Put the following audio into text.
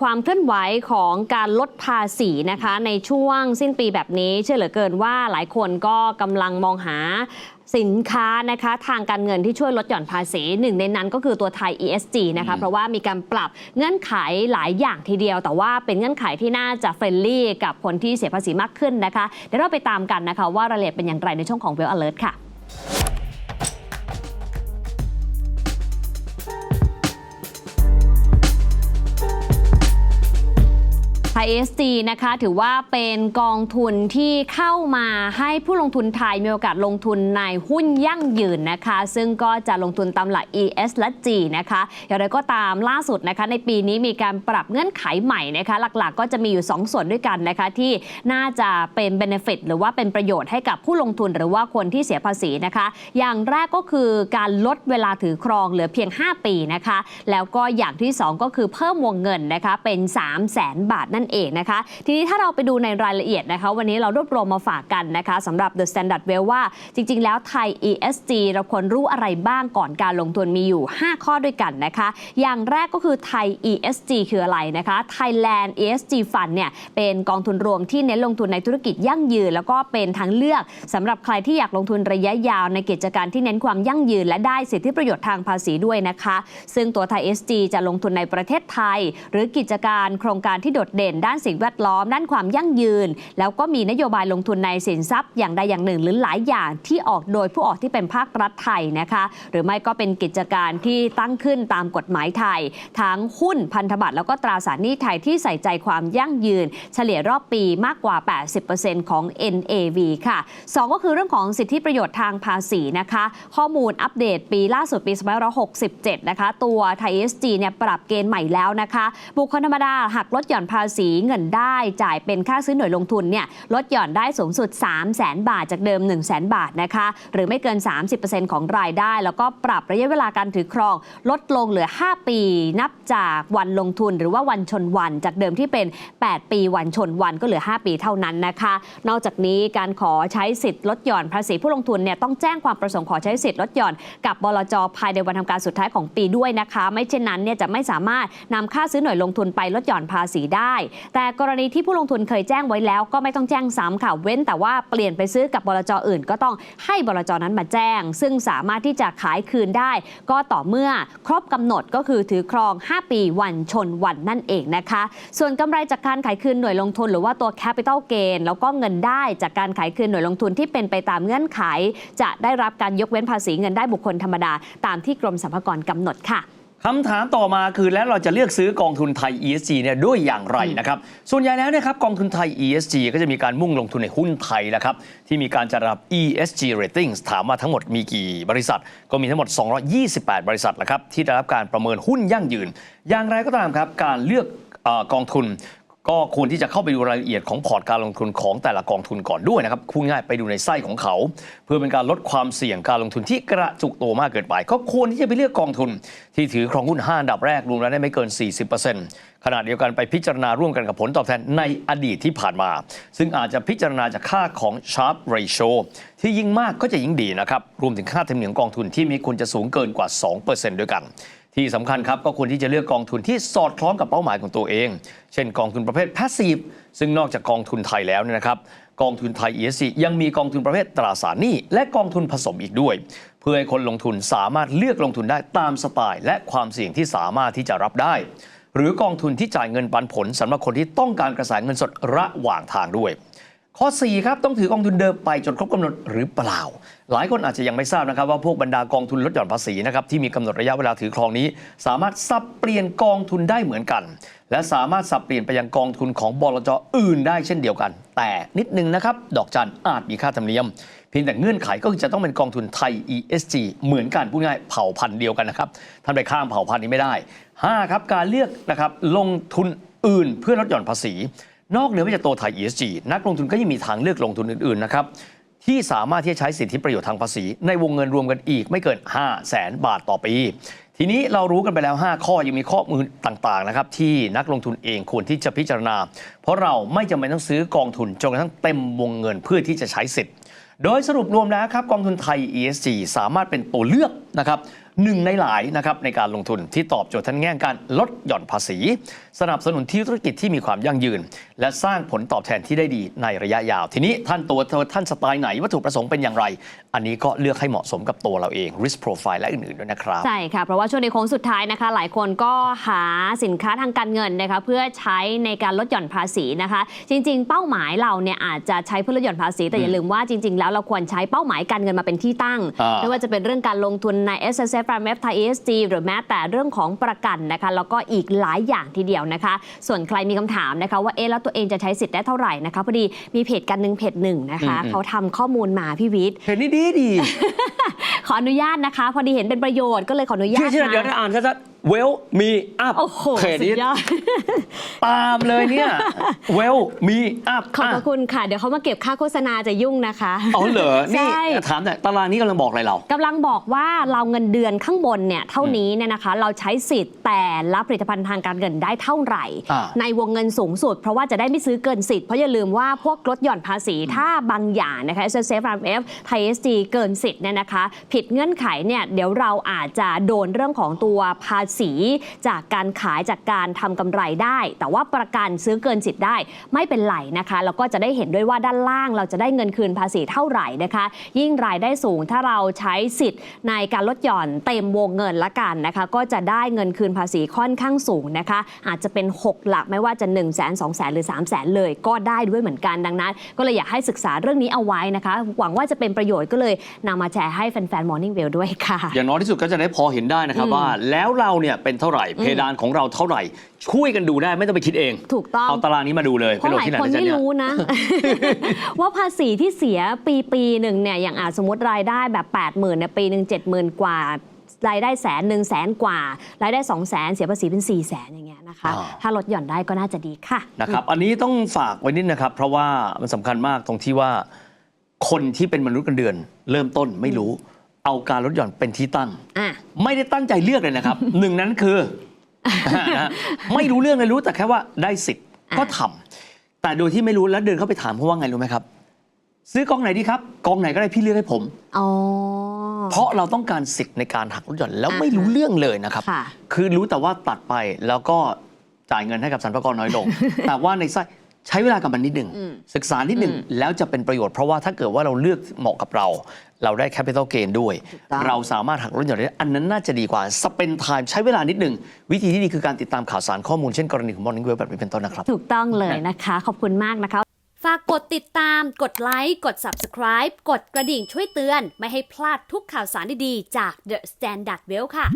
ความเคลื่อนไหวของการลดภาษีนะคะในช่วงสิ้นปีแบบนี้เชื่อเหลือเกินว่าหลายคนก็กำลังมองหาสินค้านะคะทางการเงินที่ช่วยลดหย่อนภาษีหนึ่งในนั้นก็คือตัวไทย ESG นะคะเพราะว่ามีการปรับเงื่อนไขหลายอย่างทีเดียว แต่ว่าเป็นเงื่อนไขที่น่าจะเฟรนลี่กับคนที่เสียภาษีมากขึ้นนะคะเดี๋ยวเราไปตามกันนะคะว่ารายละเอียดเป็นอย่างไรในช่วงของ Well Alert ค่ะะ ESG นะคะถือว่าเป็นกองทุนที่เข้ามาให้ผู้ลงทุนไทยมีโอกาสลงทุนในหุ้นยั่งยืนนะคะ ซึ่งก็จะลงทุนตามหลัก ES และ G นะคะอย่างไรก็ตามล่าสุดนะคะ ในปีนี้มีการปรับเงื่อนไขใหม่นะคะ หลักๆ ก็จะมีอยู่ 2 ส่วนด้วยกันนะคะ ที่น่าจะเป็น benefit หรือว่าเป็นประโยชน์ให้กับผู้ลงทุนหรือว่าคนที่เสียภาษีนะคะ อย่างแรกก็คือการลดเวลาถือครองเหลือเพียง 5 ปีนะคะ แล้วก็อย่างที่ 2 ก็คือเพิ่มวงเงินนะคะเป็น 3 0 0แสนบาทนั่นเองนะคะ ทีนี้ถ้าเราไปดูในรายละเอียดนะคะ วันนี้เรารวบรวมมาฝากกันนะคะสำหรับ The Standard Well ว่า จริง ๆ แล้วไทย ESG เราควรรู้อะไรบ้างก่อนการลงทุนมีอยู่ 5 ข้อด้วยกันนะคะ อย่างแรกก็คือไทย ESG คืออะไรนะคะ Thailand ESG Fund เนี่ยเป็นกองทุนรวมที่เน้นลงทุนในธุรกิจยั่งยืน แล้วก็เป็นทางเลือกสำหรับใครที่อยากลงทุนระยะยาวในกิจการที่เน้นความยั่งยืน และได้สิทธิประโยชน์ทางภาษีด้วยนะคะ ซึ่งตัวไทย ESG จะลงทุนในประเทศไทย หรือกิจการโครงการที่โดดเด่นด้านสิ่งแวดล้อม ด้านความยั่งยืน แล้วก็มีนโยบายลงทุนในสินทรัพย์อย่างใดอย่างหนึ่ง หรือหลายอย่างที่ออกโดยผู้ออกที่เป็นภาครัฐไทยนะคะ หรือไม่ก็เป็นกิจการที่ตั้งขึ้นตามกฎหมายไทย ทั้งหุ้นพันธบัตรแล้วก็ตราสารหนี้ไทยที่ใส่ใจความยั่งยืน เฉลี่ยรอบปีมากกว่า 80%ของ NAV ค่ะ 2 ก็คือเรื่องของสิทธิประโยชน์ทางภาษีนะคะ ข้อมูลอัปเดตปีล่าสุดปี2567 นะคะ ตัวไทย ESG เนี่ยปรับเกณฑ์ใหม่แล้วนะคะ บุคคลธรรมดาหักลดหย่อนภาษีเงินได้จ่ายเป็นค่าซื้อหน่วยลงทุนเนี่ยลดหย่อนได้สูงสุด 3 0 0แสนบาทจากเดิม 1 0 0 0 0แสนบาทนะคะ หรือไม่เกิน 30%ของรายได้ แล้วก็ปรับระยะเวลาการถือครอง ลดลงเหลือ 5 ปี นับจากวันลงทุนหรือว่าวันชนวัน จากเดิมที่เป็น 8 ปีวันชนวันก็เหลือ 5 ปีเท่านั้นนะคะ นอกจากนี้การขอใช้สิทธิ์ลดหย่อนภาษีผู้ลงทุนเนี่ยต้องแจ้งความประสงค์ขอใช้สิทธิ์ลดหย่อน กับบลจภายในวันทำการสุดท้ายของปีด้วยนะคะ ไม่เช่นนั้นเนี่ยจะไม่สามารถนำค่าซื้อหน่วยลงทุนไปลดหย่อนภาษีได้แต่กรณีที่ผู้ลงทุนเคยแจ้งไว้แล้วก็ไม่ต้องแจ้งซ้ำค่ะ เว้นแต่ว่าเปลี่ยนไปซื้อกับบลจอื่น ก็ต้องให้บลจนั้นมาแจ้ง ซึ่งสามารถที่จะขายคืนได้ ก็ต่อเมื่อครบกำหนดก็คือถือครอง 5 ปีวันชนวันนั่นเองนะคะ ส่วนกำไรจากการขายคืนหน่วยลงทุน หรือว่าตัว capital gain แล้วก็เงินได้จากการขายคืนหน่วยลงทุนที่เป็นไปตามเงื่อนไข จะได้รับการยกเว้นภาษีเงินได้บุคคลธรรมดา ตามที่กรมสรรพากรกำหนดค่ะ คำถามต่อมาคือแล้วเราจะเลือกซื้อกองทุนไทย ESG เนี่ยด้วยอย่างไรนะครับ ส่วนใหญ่แล้วเนะครับกองทุนไทย ESG ก็จะมีการมุ่งลงทุนในหุ้นไทยนะครับที่มีการจัดระดับ ESG ratings ถามว่าทั้งหมดมีกี่บริษัท ก็มีทั้งหมด 228 บริษัทแหละครับที่ได้รับการประเมินหุ้นยั่งยืน อย่างไรก็ตามครับการเลือกเออกองทุน ก็ควรที่จะเข้าไปดูรายละเอียดของพอร์ตการลงทุนของแต่ละกองทุนก่อนด้วยนะครับพูดง่ายไปดูในไส้ของเขา เพื่อเป็นการลดความเสี่ยงการลงทุนที่กระจุกตัวมากเกินไป ก็ควรที่จะไปเลือกกองทุน ที่ถือครองหุ้น5อันดับแรกรวมแล้วได้ไม่เกิน 40%ขณะเดียวกันไปพิจารณาร่วมกันกับผลตอบแทนในอดีตที่ผ่านมา ซึ่งอาจจะพิจารณาจากค่าของ Sharp Ratio ที่ยิ่งมากก็จะยิ่งดีนะครับรวมถึงค่าธรรมเนียมกองทุนที่มีคุณจะสูงเกินกว่า 2%ด้วยกัน ที่สำคัญครับก็ควรที่จะเลือกกองทุนที่สอดคล้องกับเป้าหมายของตัวเอง เช่นกองทุนประเภท Passive ซึ่งนอกจากกองทุนไทยแล้วเนี่ยนะครับกองทุนไทย ESG ยังมีกองทุนประเภทตราสารหนี้และกองทุนผสมอีกด้วย เพื่อให้คนลงทุนสามารถเลือกลงทุนได้ตามสไตล์ และความเสี่ยงที่สามารถที่จะรับได้ หรือกองทุนที่จ่ายเงินปันผลสำหรับคนที่ต้องการกระแสเงินสดระหว่างทางด้วย ข้อ 4 ครับ ต้องถือกองทุนเดิมไปจนครบกำหนดหรือเปล่า หลายคนอาจจะยังไม่ทราบนะครับว่าพวกบรรดากองทุนลดหย่อนภาษีนะครับที่มีกำหนดระยะเวลาถือครองนี้ สามารถสับเปลี่ยนกองทุนได้เหมือนกัน และสามารถสับเปลี่ยนไปยังกองทุนของบลจอื่นได้เช่นเดียวกัน แต่นิดนึงนะครับดอกจันอาจมีค่าธรรมเนียม เพียงแต่เงื่อนไขก็คือจะต้องเป็นกองทุนไทย ESG เหมือนกันพูดง่ายเผ่าพันธุ์เดียวกันนะครับท่านไปข้ามเผ่าพันธุ์นี้ไม่ได้5ครับการเลือกนะครับลงทุนอื่นเพื่อลดหย่อนภาษี นอกเหนือไปจากตัวไทย ESG นักลงทุนก็ยังมีทางเลือกลงทุนอื่นๆนะครับที่สามารถที่จะใช้สิทธิประโยชน์ทางภาษี ในวงเงินรวมกันอีกไม่เกิน 5 0 0แสนบาทต่อปี ทีนี้เรารู้กันไปแล้ว 5 ข้อยังมีข้อมูลต่างๆนะครับที่นักลงทุนเองควรที่จะพิจารณา เพราะเราไม่จำเป็นต้องซื้อกองทุนจนกระทั่งเต็มวงเงินเพื่อที่จะใช้สิทธิ์ โดยสรุปรวมแล้วครับกองทุนไทย ESG สามารถเป็นตัวเลือกนะครับหนึ่งในหลายนะครับในการลงทุนที่ตอบโจทย์ทั้งแง่การลดหย่อนภาษี สนับสนุนที่ธุรกิจที่มีความยั่งยืน และสร้างผลตอบแทนที่ได้ดีในระยะยาว ทีนี้ท่านตัวท่านสไตล์ไหนวัตถุประสงค์เป็นอย่างไร อันนี้ก็เลือกให้เหมาะสมกับตัวเราเอง risk profile และอื่นๆด้วยนะครับ ใช่ค่ะ เพราะว่าช่วงในโค้งสุดท้ายนะคะ หลายคนก็หาสินค้าทางการเงินนะคะเพื่อใช้ในการลดหย่อนภาษีนะคะ จริง ๆ เป้าหมายเราเนี่ยอาจจะใช้เพื่อลดหย่อนภาษีแต่อย่าลืมว่าจริง ๆ แล้วเราควรใช้เป้าหมายการเงินมาเป็นที่ตั้งอ่าไม่ว่าจะเป็นเรื่องการลงทุนใน S S F R M F Thai E S G หรือแม้แต่เรื่องของประกันนะคะแล้วก็อีกหลายอย่างทีเดียวนะคะ ส่วนใครมีคำถามนะคะว่าเอ๊ะแล้วตัวเองจะใช้สิทธิ์ได้เท่าไหร่นะคะพอดีมีเพจการหนึ่งเพจหนึ่งนะคะอืมเขาทำข้อมูลมาพี่วิทย์เห็นนี่ดีดี ขออนุญาตนะคะ พอดีเห็นเป็นประโยชน์ก็เลยขออนุญาชื่ตอชื่อนะเดี๋ยวถ้าอ่านชัดๆ well me up โอ้โหเพจสุนี้ดยอด ตามเลยเนี่ย well me up ขอบพระอะคุณค่ะ เดี๋ยวเขามาเก็บค่าโฆษณาจะยุ่งนะคะอ๋อเหรอ นี่ ใช่ ถามหน่อยตารางนี้กำลังบอกอะไรเรา กำลังบอกว่าเราเงินเดือนข้างบนเนี่ยเท่านี้เนี่ยนะคะ เราใช้สิทธิ์แต่ละผลิตภัณฑ์ทางการเงินได้เท่าไหร่ อ่า ในวงเงินสูงสุด เพราะว่าจะได้ไม่ซื้อเกินสิทธิ์เพราะอย่าลืมว่าพวกลดหย่อนภาษีถ้าบางอย่างนะคะ S S F R M F ไทย S G เกินสิทธิ์เนี่ยนะคะ ผิดเงื่อนไขเนี่ยเดี๋ยวเราอาจจะโดนเรื่องของตัวภาษีจากการขายจากการทำกำไรได้ แต่ว่าประกันซื้อเกินสิทธิ์ได้ไม่เป็นไรนะคะแล้วก็จะได้เห็นด้วยว่าด้านล่างเราจะได้เงินคืนภาษีเท่าไหร่นะคะ ยิ่งรายได้สูงถ้าเราใช้สิทธิ์ในการลดหย่อนเต็มวงเงินละกันนะคะ ก็จะได้เงินคืนภาษีค่อนข้างสูงนะคะ อาจจะเป็น 6 หลักไม่ว่าจะ 1 0 0 0 0 0 2 0 0 0 0หรือ 3 0 0 0 0 0เลยก็ได้ด้วยเหมือนกันดังนั้น ก็เลยอยากให้ศึกษาเรื่องนี้เอาไว้นะคะ หวังว่าจะเป็นประโยชน์ก็เลยนำมาแชร์ให้แฟนๆ Morning Well ด้วยค่ะ อย่างน้อยที่สุดก็จะได้พอเห็นได้นะครับอืมว่า แล้วเราเนี่ยเป็นเท่าไหร่เพดานของเราเท่าไหร่ ช่วยกันดูได้ไม่ต้องไปคิดเอง ถูกต้องเอาตารางนี้มาดูเลยเพไปราะโหลหดลายที่ไหนคนนะจ๊ะไม่เนี่ยรู้นะ ว่าภาษีที่เสียปีปีหนึ่งเนี่ยอย่างอาจสมมติรายได้แบบ 8 0 0 0 0เนี่ยปีหนึ่ง7 0,000 กว่ารายได้แสนหนึ่งแสนกว่า รายได้2 0 0แสนเสียภาษีเป็น4 0 0แสนอย่างเงี้ยนะคะอ่าถ้าลดหย่อนได้ก็น่าจะดีค่ะนะครับอันนี้ต้องฝากไว้นิดนะครับ เพราะว่ามันสำคัญมากตรงที่ว่า คนที่เป็นมนุษย์เงินเดือน เริ่มต้นไม่รู้ เอาการลดหย่อนเป็นที่ตั้ง อะ ไม่ได้ตั้งใจเลือกเลยนะครับ หนึ่งนั้นคือนะฮะไม่รู้เรื่องเลยรู้แต่แค่ว่าได้สิทธิ์ก็ทำแต่โดยที่ไม่รู้แล้วเดินเข้าไปถามเขาว่าไงรู้ไหมครับ ซื้อกองไหนดีครับกองไหนก็ได้พี่เลือกให้ผม อ๋อ เพราะเราต้องการสิทธิ์ในการหักลดหย่อนแล้วไม่รู้เรื่องเลยนะครับ ค่ะ คือรู้แต่ว่าตัดไปแล้วก็จ่ายเงินให้กับสรรพากรน้อยลง แต่ว่าในไส้ ใช้เวลากับมันนิดหนึ่งอืมศึกษานิดหนึ่งอืมแล้วจะเป็นประโยชน์เพราะว่าถ้าเกิดว่าเราเลือกเหมาะกับเรา เราได้แคปิตอลเกนด้วยถูกต้องเราสามารถหักลดหย่อนได้อันนั้นน่าจะดีกว่าสเปนไทม์ใช้เวลานิดหนึ่งวิธีที่ดีคือการติดตามข่าวสารข้อมูลเช่นกรณีของ Morning Wave แบบนี้เป็นต้นนะครับ ถูกต้องเลยนะคะ ขอบคุณมากนะคะ ฝากกดติดตาม กดไลค์กด Subscribe กดกระดิ่งช่วยเตือน ไม่ให้พลาดทุกข่าวสารดีๆจาก The Standard Well ค่ะ